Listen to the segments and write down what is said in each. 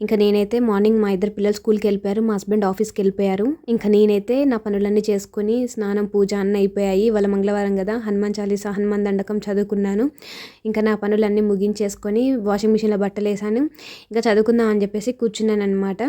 ఇంకా నేనైతే మార్నింగ్ మా ఇద్దరు పిల్లలు స్కూల్కి వెళ్ళిపోయారు మా హస్బెండ్ ఆఫీస్కి వెళ్ళిపోయారు. ఇంకా నేనైతే నా పనులన్నీ చేసుకుని స్నానం పూజ అన్నీ అయిపోయాయి. వాళ్ళ మంగళవారం కదా హనుమాన్ చాలీసా హనుమాన్ దండకం చదువుకున్నాను. ఇంకా నా పనులన్నీ ముగించేసుకొని వాషింగ్ మిషన్లో బట్టలు వేసాను. ఇంకా చదువుకుందాం అని చెప్పేసి కూర్చున్నాను అనమాట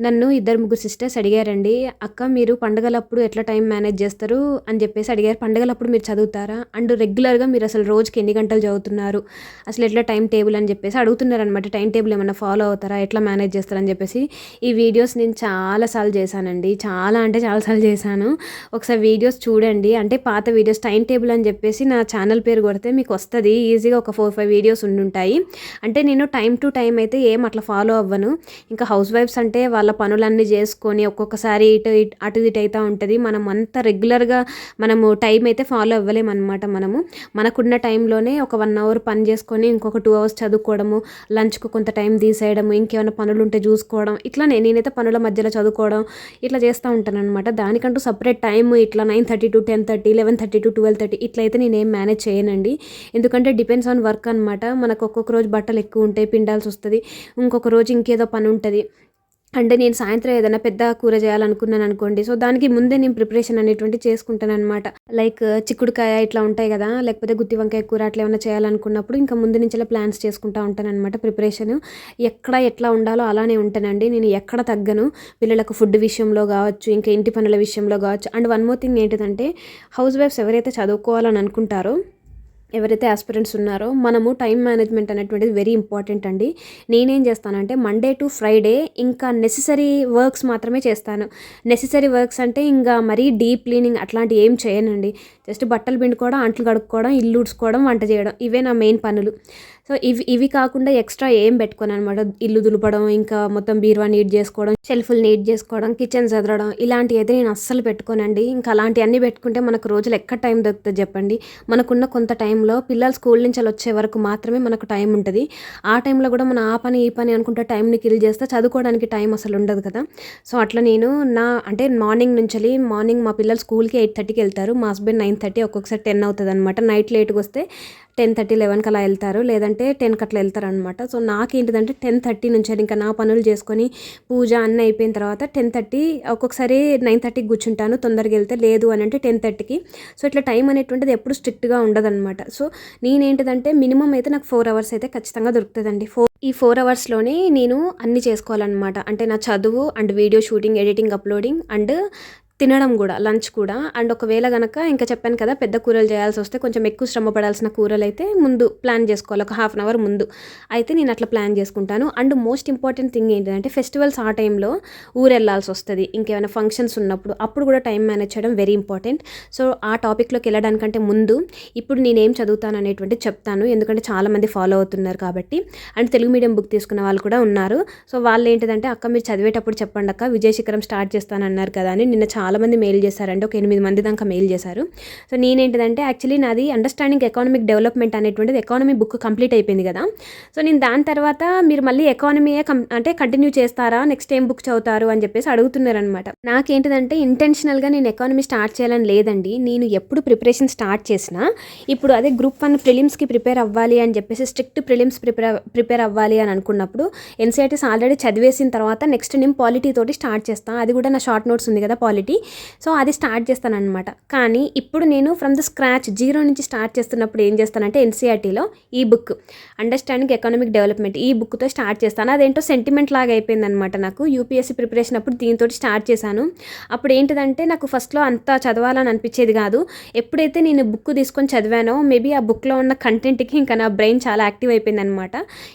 నన్ను ఇద్దరు ముగ్గురు సిస్టర్స్ అడిగారండి అక్క మీరు పండగలప్పుడు ఎట్లా టైం మేనేజ్ చేస్తారు? అని చెప్పేసి అడిగారు. పండగలప్పుడు మీరు చదువుతారా? అండ్ రెగ్యులర్గా మీరు అసలు రోజుకి ఎన్ని గంటలు చదువుతున్నారు? అసలు ఎట్లా టైం టేబుల్ అని చెప్పేసి అడుగుతున్నారు అనమాట టైం టేబుల్ ఏమైనా ఫాలో అవుతారా? ఎట్లా మేనేజ్ చేస్తారని చెప్పేసి ఈ వీడియోస్ నేను చాలాసార్లు చేశానండి. చాలా అంటే చాలాసార్లు చేశాను. ఒకసారి వీడియోస్ చూడండి. అంటే పాత వీడియోస్ టైం టేబుల్ అని చెప్పేసి నా ఛానల్ పేరు కొడితే మీకు వస్తుంది. ఈజీగా ఒక ఫోర్ ఫైవ్ వీడియోస్ ఉండుంటాయి. అంటే నేను టైం టు టైం అయితే ఏం అట్లా ఫాలో అవ్వను. ఇంకా హౌస్ వైఫ్స్ అంటే వాళ్ళ పనులన్నీ చేసుకొని ఒక్కొక్కసారి ఇటు అటు ఇటు అవుతూ ఉంటుంది. మనం అంత రెగ్యులర్గా మనము టైం అయితే ఫాలో అవ్వలేము అనమాట మనము. మనకున్న టైంలోనే ఒక వన్ అవర్ పని చేసుకొని ఇంకొక టూ అవర్స్ చదువుకోవడము లంచ్కు కొంత టైం తీసేయడము ఇంకేమైనా పనులు ఉంటే చూసుకోవడం ఇట్లానే నేనైతే పనుల మధ్యలో చదువుకోవడం ఇట్లా చేస్తూ ఉంటాను అనమాట దానికంటూ సపరేట్ టైం ఇట్లా nine thirty to ten thirty eleven thirty to twelve thirty ఇట్లా అయితే నేను ఏం మేనేజ్ చేయనండి. ఎందుకంటే డిపెండ్స్ ఆన్ వర్క్ అనమాట మనకు ఒక్కొక్క రోజు బట్టలు ఎక్కువ ఉంటాయి పిండాల్సి వస్తుంది. ఇంకొక రోజు ఇంకేదో పని ఉంటుంది. అంటే నేను సాయంత్రం ఏదైనా పెద్ద కూర చేయాలనుకున్నాను అనుకోండి సో దానికి ముందే నేను ప్రిపరేషన్ అనేటువంటి చేసుకుంటాను అనమాట లైక్ చిక్కుడుకాయ ఇట్లా ఉంటాయి కదా లేకపోతే గుత్తి వంకాయ కూర అట్లా ఏమైనా చేయాలనుకున్నప్పుడు ఇంకా ముందు నుంచి ప్లాన్స్ చేసుకుంటా ఉంటాను అనమాట ప్రిపరేషన్. ఎక్కడ ఎట్లా ఉండాలో అలానే ఉంటానండి. నేను ఎక్కడ తగ్గను పిల్లలకు ఫుడ్ విషయంలో కావచ్చు ఇంకా ఇంటి పనుల విషయంలో కావచ్చు. అండ్ వన్ మోర్ థింగ్ ఏంటిదంటే హౌస్ వైఫ్స్ ఎవరైతే చదువుకోవాలని అనుకుంటారో ఎవరైతే ఆస్పిరెంట్స్ ఉన్నారో మనము టైం మేనేజ్మెంట్ అనేటువంటిది వెరీ ఇంపార్టెంట్ అండి. నేనేం చేస్తానంటే మండే టు ఫ్రైడే ఇంకా నెససరీ వర్క్స్ మాత్రమే చేస్తాను. నెససరీ వర్క్స్ అంటే ఇంకా మరీ డీప్ క్లీనింగ్ అట్లాంటివి ఏం చేయనండి. జస్ట్ బట్టలు పిండుకోవడం అంట్లు కడుక్కోవడం ఇల్లు ఉడుచుకోవడం వంట చేయడం. ఇవే నా మెయిన్ పనులు. సో ఇవి ఇవి కాకుండా ఎక్స్ట్రా ఏం పెట్టుకోను అనమాట ఇల్లు దులపడం ఇంకా మొత్తం బీరువా నీట్ చేసుకోవడం షెల్ఫ్లు నీట్ చేసుకోవడం కిచెన్ చదవడం ఇలాంటివి అయితే నేను అస్సలు పెట్టుకోనండి. ఇంకా అలాంటివన్నీ పెట్టుకుంటే మనకు రోజులు ఎక్కడ టైం దొరుకుతుంది చెప్పండి. మనకున్న కొంత టైంలో పిల్లలు స్కూల్ నుంచి వచ్చే వరకు మాత్రమే మనకు టైం ఉంటుంది. ఆ టైంలో కూడా మనం ఆ పని ఈ పని అనుకుంటే టైంని కిల్ చేస్తే చదువుకోవడానికి టైం అసలు ఉండదు కదా. సో అట్లా నేను నా అంటే మార్నింగ్ నుంచి మార్నింగ్ మా పిల్లలు స్కూల్కి ఎయిట్ థర్టీకి వెళ్తారు. మా హస్బెండ్ నైన్ థర్టీ ఒక్కొక్కసారి టెన్ అవుతుంది అనమాట నైట్ లేట్గా వస్తే టెన్ థర్టీ లెవెన్కి అలా వెళ్తారు. లేదంటే టెన్కి అట్లా వెళ్తారు అనమాట సో నాకేంటిదంటే టెన్ థర్టీ నుంచి ఇంకా నా పనులు చేసుకొని పూజ అన్నీ అయిపోయిన తర్వాత టెన్ థర్టీ ఒక్కొక్కసారి నైన్ థర్టీకి కూర్చుంటాను. తొందరగా వెళ్తే లేదు అని అంటే టెన్ థర్టీకి. సో ఇట్లా టైం అనేటువంటిది ఎప్పుడు స్ట్రిక్ట్గా ఉండదన్నమాట. సో నేనేంటిదంటే మినిమం అయితే నాకు ఫోర్ అవర్స్ అయితే ఖచ్చితంగా దొరుకుతుందండి. ఫోర్ ఈ ఫోర్ అవర్స్లోనే నేను అన్ని చేసుకోవాలన్నమాట. అంటే నా చదువు and video shooting editing uploading and తినడం కూడా లంచ్ కూడా. అండ్ ఒకవేళ కనుక ఇంకా చెప్పాను కదా పెద్ద కూరలు చేయాల్సి వస్తే కొంచెం ఎక్కువ శ్రమ పడాల్సిన కూరలు అయితే ముందు ప్లాన్ చేసుకోవాలి. ఒక హాఫ్ అన్ అవర్ ముందు. అయితే నేను అట్లా ప్లాన్ చేసుకుంటాను. అండ్ మోస్ట్ ఇంపార్టెంట్ థింగ్ ఏంటంటే ఫెస్టివల్స్ ఆ టైంలో ఊరు వెళ్ళాల్సి వస్తుంది. ఇంకేమైనా ఫంక్షన్స్ ఉన్నప్పుడు అప్పుడు కూడా టైం మేనేజ్ చేయడం వెరీ ఇంపార్టెంట్. సో ఆ టాపిక్లోకి వెళ్ళడానికంటే ముందు ఇప్పుడు నేనేం చదువుతాను అనేటువంటి చెప్తాను. ఎందుకంటే చాలామంది ఫాలో అవుతున్నారు కాబట్టి. అండ్ తెలుగు మీడియం బుక్ తీసుకున్న వాళ్ళు కూడా ఉన్నారు. సో వాళ్ళు ఏంటిదంటే అక్క మీరు చదివేటప్పుడు చెప్పండి అక్క విజయ శిఖరం స్టార్ట్ చేస్తానన్నారు కదా అని నిన్న చాలామంది మెయిల్ చేశారంటే ఒక ఎనిమిది మంది దాకా మెయిల్ చేశారు. సో నేనేంటిదంటే యాక్చువల్లీ నాది అండర్స్టాండింగ్ ఎకానమిక్ డెవలప్మెంట్ అనేటువంటిది ఎకానమీ బుక్ కంప్లీట్ అయిపోయింది కదా. సో నేను దాని తర్వాత మీరు మళ్ళీ ఎకానమీయే కం అంటే కంటిన్యూ చేస్తారా? నెక్స్ట్ ఏం బుక్ చదువుతారు? అని చెప్పేసి అడుగుతున్నారనమాట నాకేంటిదంటే ఇంటెన్షనల్గా నేను ఎకానమీ స్టార్ట్ చేయాలని లేదండి. నేను ఎప్పుడు ప్రిపరేషన్ స్టార్ట్ చేసినా ఇప్పుడు అదే గ్రూప్ వన్ ప్రిలిమ్స్కి ప్రిపేర్ అవ్వాలి అని చెప్పేసి స్ట్రిక్ట్ ప్రిలిమ్స్ ప్రిపేర్ ప్రిపేర్ అవ్వాలి అని అనుకున్నప్పుడు ఎన్సీఆర్టీస్ ఆల్రెడీ చదివేసిన తర్వాత నెక్స్ట్ నేను పాలిటీ తోటి స్టార్ట్ చేస్తాను అది కూడా నా షార్ట్ నోట్స్ ఉంది కదా పాలిటీ సో అది స్టార్ట్ చేస్తానమాట కానీ ఇప్పుడు నేను ఫ్రమ్ ద స్క్రాచ్ జీరో నుంచి స్టార్ట్ చేస్తున్నప్పుడు ఏం చేస్తానంటే ఎన్సీఆర్టీలో ఈ బుక్ అండర్స్టాండింగ్ ఎకనామిక్ డెవలప్మెంట్ ఈ బుక్తో స్టార్ట్ చేస్తాను. అదేంటో సెంటిమెంట్ లాగా అయిపోయిందనమాట నాకు. యూపీఎస్సీ ప్రిపరేషన్ అప్పుడు దీంతో స్టార్ట్ చేశాను. అప్పుడు ఏంటిదంటే నాకు ఫస్ట్లో అంత చదవాలని అనిపించేది కాదు. ఎప్పుడైతే నేను బుక్ తీసుకొని చదివానో మేబీ ఆ బుక్లో ఉన్న కంటెంట్కి ఇంకా నా బ్రెయిన్ చాలా యాక్టివ్ అయిపోయింది అనమాట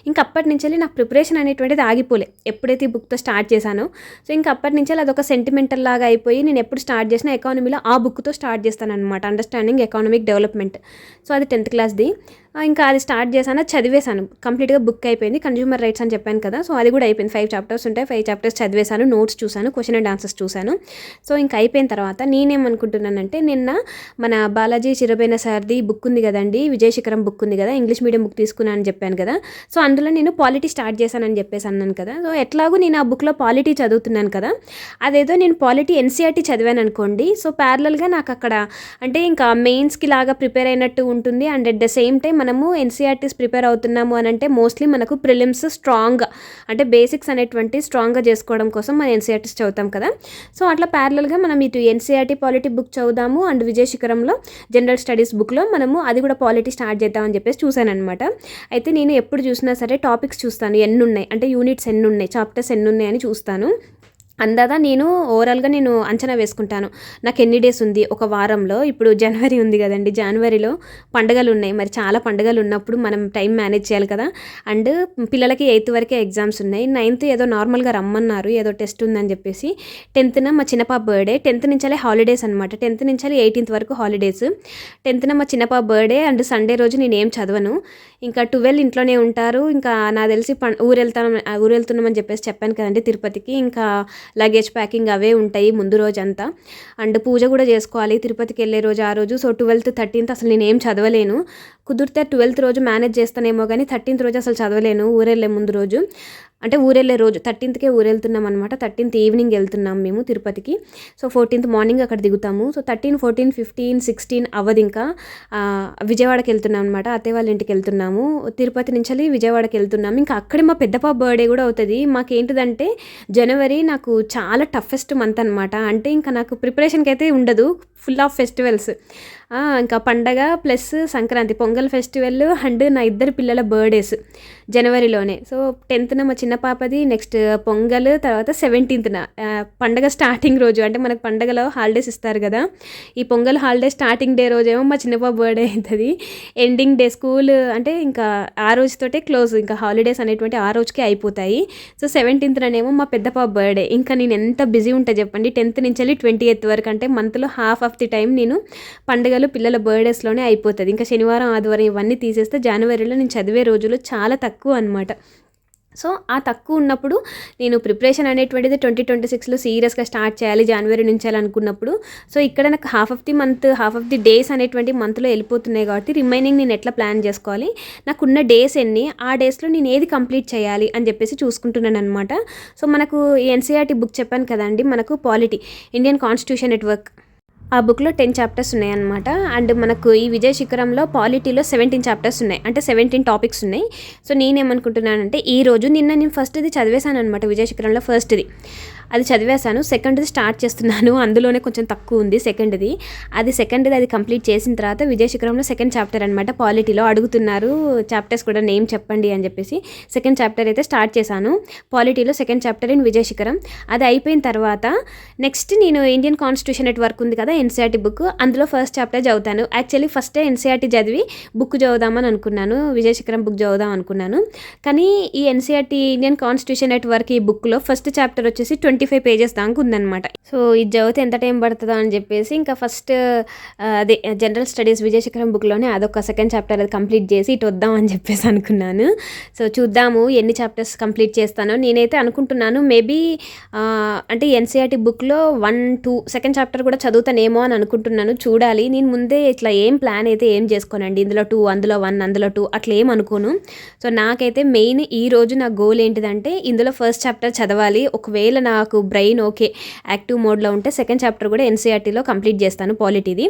ఇంకా అప్పటి నుంచి నా ప్రిపరేషన్ అనేటువంటిది ఆగిపోలే. ఎప్పుడైతే ఈ బుక్తో స్టార్ట్ చేశానో. సో ఇంకా అప్పటి నుంచి అదొక సెంటిమెంటల్ లాగా అయిపోయి నేను ఎప్పుడు స్టార్ట్ చేసిన ఎకానమీలో ఆ బుక్తో స్టార్ట్ చేస్తాను అనమాట అండర్స్టాండింగ్ ఎకానమిక్ డెవలప్మెంట్ సో అది టెన్త్ క్లాస్ది ఇంకా అది స్టార్ట్ చేశాను చదివేశాను. కంప్లీట్గా బుక్ అయిపోయింది కన్జ్యూమర్ రైట్స్ అని చెప్పాను కదా సో అది కూడా అయిపోయింది. ఫైవ్ చాప్టర్స్ ఉంటాయి ఫైవ్ చాప్టర్స్ చదివేశాను నోట్స్ చూశాను క్వశ్చన్ అండ్ ఆన్సర్స్ చూశాను. సో ఇంకా అయిపోయిన తర్వాత నేనేమనుకుంటున్నానంటే నిన్న మన బాలాజీ చిరబైన సార్ది బుక్ ఉంది కదండి విజయశిఖరం బుక్ ఉంది కదా ఇంగ్లీష్ మీడియం బుక్ తీసుకున్నాను అని చెప్పాను కదా. సో అందులో నేను పాలిటీ స్టార్ట్ చేశానని చెప్పేసి అన్నాను కదా. సో ఎట్లాగో నేను ఆ బుక్లో పాలిటీ చదువుతున్నాను కదా. అదేదో నేను పాలిటీ ఎన్సీఆర్టీ చదివాను అనుకోండి సో ప్యారలల్గా నాకు అక్కడ అంటే ఇంకా మెయిన్స్కి లాగా ప్రిపేర్ అయినట్టు ఉంటుంది and at the same time మనము ఎన్సీఆర్టీస్ ప్రిపేర్ అవుతున్నాము అని అంటే మోస్ట్లీ మనకు ప్రిలిమ్స్ స్ట్రాంగ్గా అంటే బేసిక్స్ అనేటువంటి స్ట్రాంగ్గా చేసుకోవడం కోసం మనం ఎన్సీఆర్టీస్ చదువుతాం కదా. సో అట్లా ప్యారలల్గా మనం ఇటు ఎన్సీఆర్టీ పాలిటీ బుక్ చదువుదాము అండ్ విజయ శిఖరంలో జనరల్ స్టడీస్ బుక్లో మనము అది కూడా పాలిటీ స్టార్ట్ చేద్దామని చెప్పేసి చూశానమాట అనమాట అయితే నేను ఎప్పుడు చూసినా సరే టాపిక్స్ చూస్తాను ఎన్ని ఉన్నాయి అంటే యూనిట్స్ ఎన్ని ఉన్నాయి చాప్టర్స్ ఎన్ని ఉన్నాయి అని చూస్తాను. అందాదా నేను ఓవరాల్గా నేను అంచనా వేసుకుంటాను. నాకు ఎన్ని డేస్ ఉంది? ఒక వారంలో. ఇప్పుడు జనవరి ఉంది కదండి. జనవరిలో పండుగలు ఉన్నాయి. మరి చాలా పండుగలు ఉన్నప్పుడు మనం టైం మేనేజ్ చేయాలి కదా. అండ్ పిల్లలకి ఎయిత్ వరకే ఎగ్జామ్స్ ఉన్నాయి. నైన్త్ ఏదో నార్మల్గా రమ్మన్నారు. ఏదో టెస్ట్ ఉందని చెప్పేసి టెన్త్న మా చిన్నపాప బర్త్డే. టెన్త్ నుంచాలే హాలిడేస్ అనమాట టెన్త్ నుంచాలి ఎయిటీన్త్ వరకు హాలిడేస్. టెన్త్న మా చిన్నపాప బర్త్డే అండ్ సండే రోజు నేను ఏం చదవను. ఇంకా ట్వెల్వ్ ఇంట్లోనే ఉంటారు. ఇంకా నాకు తెలిసి పం ఊరు వెళ్తాను ఊరు వెళ్తున్నామని చెప్పేసి చెప్పాను కదండి తిరుపతికి. ఇంకా లగేజ్ ప్యాకింగ్ అవే ఉంటాయి ముందు రోజంతా. అండ్ పూజ కూడా చేసుకోవాలి. తిరుపతికి వెళ్ళే రోజు ఆ రోజు. సో ట్వెల్త్ థర్టీన్త్ అసలు నేను ఏం చదవలేను. కుదిరితే ట్వెల్త్ రోజు మేనేజ్ చేస్తానేమో కానీ థర్టీన్త్ రోజు అసలు చదవలేను. ఊరెళ్ళే ముందు రోజు. అంటే ఊరెళ్ళే రోజు థర్టీన్త్కే ఊరెళ్తున్నాం అనమాట థర్టీన్త్ ఈవినింగ్ వెళ్తున్నాం మేము తిరుపతికి. సో ఫోర్టీన్త్ మార్నింగ్ అక్కడ దిగుతాము. So thirteen fourteen fifteen sixteen అవ్వదు ఇంకా విజయవాడకి వెళ్తున్నాం అనమాట అత్తయ్య వాళ్ళ ఇంటికి వెళ్తున్నాము. తిరుపతి నుంచి విజయవాడకి వెళ్తున్నాము ఇంకా అక్కడే మా పెద్దపా బర్త్డే కూడా అవుతుంది. మాకేంటిదంటే జనవరి నాకు చాలా టఫెస్ట్ మంత్ అనమాట అంటే ఇంకా నాకు ప్రిపరేషన్కి అయితే ఉండదు. Full of festivals. ఇంకా పండగ plus Sankranti Pongal festival and నా ఇద్దరు పిల్లల బర్త్డేస్ జనవరిలోనే. సో టెన్త్న మా చిన్న పాపది నెక్స్ట్ పొంగల్ తర్వాత సెవెంటీన్త్న పండగ స్టార్టింగ్ రోజు అంటే మనకు పండగలో హాలిడేస్ ఇస్తారు కదా. ఈ పొంగల్ హాలిడే స్టార్టింగ్ డే రోజేమో మా చిన్న పాప బర్త్డే అవుతుంది. ఎండింగ్ డే స్కూల్ అంటే ఇంకా ఆ రోజుతోటే క్లోజ్ ఇంకా హాలిడేస్ అనేటువంటి ఆ రోజుకే అయిపోతాయి. సో సెవెంటీన్త్నేమో మా పెద్ద పాప బర్త్డే ఇంకా నేను ఎంత బిజీ ఉంటా చెప్పండి. టెన్త్ నుంచి వెళ్ళి ట్వంటీ ఎయిత్ వరకు అంటే మంత్లో హాఫ్ ఆఫ్ ది టైం నేను పండుగలు పిల్లల బర్త్డేస్లోనే అయిపోతుంది. ఇంకా శనివారం ఆదివారం ఇవన్నీ తీసేస్తే జనవరిలో నేను చదివే రోజులు చాలా తక్కువ అనమాట సో ఆ తక్కువ ఉన్నప్పుడు నేను ప్రిపరేషన్ అనేటువంటిది ట్వంటీ ట్వంటీ సిక్స్లో సీరియస్గా స్టార్ట్ చేయాలి జనవరి నుంచి అనుకున్నప్పుడు. సో ఇక్కడ నాకు half of the month half of the days అనేటువంటి మంత్లో వెళ్ళిపోతున్నాయి కాబట్టి రిమైనింగ్ నేను ఎట్లా ప్లాన్ చేసుకోవాలి? నాకున్న డేస్ ఎన్ని? ఆ డేస్లో నేను ఏది కంప్లీట్ చేయాలి అని చెప్పేసి చూసుకుంటున్నాను అనమాట సో మనకు ఎన్సీఆర్టీ బుక్ చెప్పాను కదండి. మనకు పాలిటీ ఇండియన్ కాన్స్టిట్యూషన్ నెట్వర్క్ ఆ బుక్లో టెన్ చాప్టర్స్ ఉన్నాయన్నమాట. అండ్ మనకు ఈ విజయ శిఖరంలో పాలిటీలో సెవెంటీన్ చాప్టర్స్ ఉన్నాయి. అంటే సెవెంటీన్ టాపిక్స్ ఉన్నాయి. సో నేనేమనుకుంటున్నానంటే ఈ రోజు నిన్న నేను ఫస్ట్ది చదివేశాను అనమాట విజయ శిఖరంలో ఫస్ట్ది అది చదివేశాను. సెకండ్ది స్టార్ట్ చేస్తున్నాను. అందులోనే కొంచెం తక్కువ ఉంది సెకండ్ది. అది సెకండ్ది అది కంప్లీట్ చేసిన తర్వాత విజయశిఖరంలో సెకండ్ చాప్టర్ అనమాట పాలిటీలో అడుగుతున్నారు. చాప్టర్స్ కూడా నేమ్ చెప్పండి అని చెప్పేసి సెకండ్ చాప్టర్ అయితే స్టార్ట్ చేశాను. పాలిటీలో సెకండ్ చాప్టర్ ఇన్ విజయశిఖరం. అది అయిపోయిన తర్వాత నెక్స్ట్ నేను ఇండియన్ కాన్స్టిట్యూషన్ నెట్వర్క్ ఉంది కదా ఎన్సీఆర్టీ బుక్. అందులో ఫస్ట్ చాప్టర్ చదువుతాను. యాక్చువల్లీ ఫస్టే ఎన్సీఆర్టీ చదివి బుక్ చదువుదామని అనుకున్నాను. విజయశిఖరం బుక్ చదువుదాం అనుకున్నాను. కానీ ఈ ఎన్సీఆర్టీ ఇండియన్ కాన్స్టిట్యూషన్ నెట్వర్క్ ఈ బుక్లో ఫస్ట్ చాప్టర్ వచ్చేసి ట్వంటీ ట్వంటీ ఫైవ్ పేజెస్ దాకా ఉందన్నమాట. సో ఇది చదివితే ఎంత టైం పడుతుందో అని చెప్పేసి ఇంకా ఫస్ట్ అదే జనరల్ స్టడీస్ విజయశేఖరం బుక్లోనే అదొక సెకండ్ చాప్టర్ అది కంప్లీట్ చేసి ఇటు వద్దాం అని చెప్పేసి అనుకున్నాను. సో చూద్దాము ఎన్ని చాప్టర్స్ కంప్లీట్ చేస్తానో. నేనైతే అనుకుంటున్నాను మేబీ అంటే ఎన్సీఆర్టీ బుక్లో వన్ టూ సెకండ్ చాప్టర్ కూడా చదువుతానేమో అని అనుకుంటున్నాను. చూడాలి. నేను ముందే ఇట్లా ఏం ప్లాన్ అయితే ఏం చేసుకోనండి. ఇందులో టూ అందులో వన్ అందులో టూ అట్లా ఏం అనుకోను. సో నాకైతే మెయిన్ ఈ రోజు నా గోల్ ఏంటిదంటే ఇందులో ఫస్ట్ చాప్టర్ చదవాలి. ఒకవేళ నాకు నాకు బ్రెయిన్ ఓకే యాక్టివ్ మోడ్లో ఉంటే సెకండ్ చాప్టర్ కూడా ఎన్సీఆర్టీలో కంప్లీట్ చేస్తాను పాలిటీది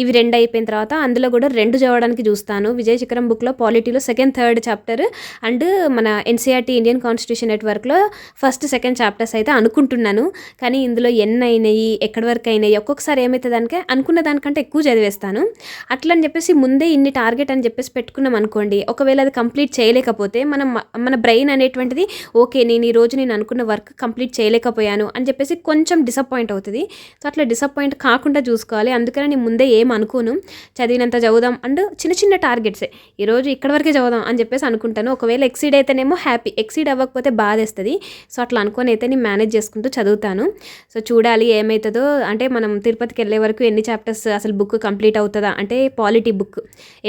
ఇవి రెండు అయిపోయిన తర్వాత అందులో కూడా రెండు చదవడానికి చూస్తాను. విజయ శిఖరం బుక్లో పాలిటీలో సెకండ్ థర్డ్ చాప్టర్ అండ్ మన ఎన్సీఆర్టీ ఇండియన్ కాన్స్టిట్యూషన్ నెట్వర్క్లో ఫస్ట్ సెకండ్ చాప్టర్స్ అయితే అనుకుంటున్నాను. కానీ ఇందులో ఎన్ని అయినాయి ఎక్కడి వరకు అయినాయి ఒక్కొక్కసారి ఏమైతే దానికే అనుకున్న దానికంటే ఎక్కువ చదివేస్తాను. అట్లా అని చెప్పేసి ముందే ఇన్ని టార్గెట్ అని చెప్పేసి పెట్టుకున్నాం అనుకోండి ఒకవేళ అది కంప్లీట్ చేయలేకపోతే మనం మన బ్రెయిన్ అనేటువంటిది ఓకే నేను ఈ రోజు నేను అనుకున్న వర్క్ కంప్లీట్ చేయలేకపోతే అయిపోయాను అని చెప్పేసి కొంచెం డిసప్పాయింట్ అవుతుంది. సో అట్లా డిసప్పాయింట్ కాకుండా చూసుకోవాలి. అందుకనే నేను ముందే ఏం అనుకోను. చదివినంత చదువుదాం అండ్ చిన్న చిన్న టార్గెట్సే ఈరోజు ఇక్కడ వరకే చదువుదాం అని చెప్పేసి అనుకుంటాను. ఒకవేళ ఎక్సీడ్ అయితేనేమో హ్యాపీ ఎక్సీడ్ అవ్వకపోతే బాధేస్తుంది. సో అట్లా అనుకొని అయితే నేను మేనేజ్ చేసుకుంటూ చదువుతాను. సో చూడాలి ఏమవుతుందో అంటే మనం తిరుపతికి వెళ్ళే వరకు ఎన్ని చాప్టర్స్ అసలు బుక్ కంప్లీట్ అవుతుందా? అంటే polity book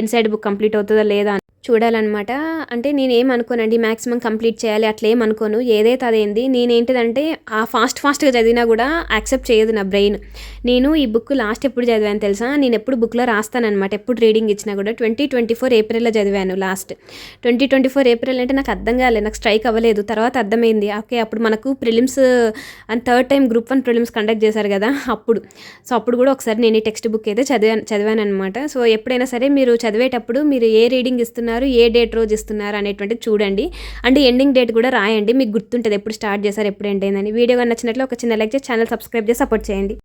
inside book complete అవుతుందా లేదా? చూడాలన్నమాట. అంటే నేనేం అనుకోనండి మ్యాక్సిమం కంప్లీట్ చేయాలి అట్లా ఏం అనుకోను ఏదైతే అదేంది నేనేంటిదంటే ఆ ఫాస్ట్ ఫాస్ట్గా చదివినా కూడా యాక్సెప్ట్ చేయదు నా బ్రెయిన్. నేను ఈ బుక్ లాస్ట్ ఎప్పుడు చదివాను తెలుసా? నేను ఎప్పుడు బుక్లో రాస్తానమాట ఎప్పుడు రీడింగ్ ఇచ్చినా కూడా. ట్వంటీ ట్వంటీ ఫోర్ ఏప్రిల్లో చదివాను last. Twenty twenty four April అంటే నాకు అర్థం కాలేదు నాకు స్ట్రైక్ అవ్వలేదు. తర్వాత అర్థమైంది ఓకే అప్పుడు మనకు prelims and third time group one prelims conduct చేశారు కదా అప్పుడు. సో అప్పుడు కూడా ఒకసారి నేను ఈ టెక్స్ట్ బుక్ అయితే చదివాను చదివాను అనమాట సో ఎప్పుడైనా సరే మీరు చదివేటప్పుడు మీరు ఏ రీడింగ్ ఇస్తున్నారు ఏ డేట్ రోజు ఇస్తున్నారు అనేటువంటిది చూడండి. అండ్ ఎండింగ్ డేట్ కూడా రాయండి మీకు గుర్తుంటుంది ఎప్పుడు స్టార్ట్ చేశారు ఎప్పుడు ఎండ్ అయిందని. వీడియో నచ్చినట్లు ఒక చిన్న లైక్ చేసి ఛానల్ సబ్స్క్రైబ్ చేసి సపోర్ట్ చేయండి.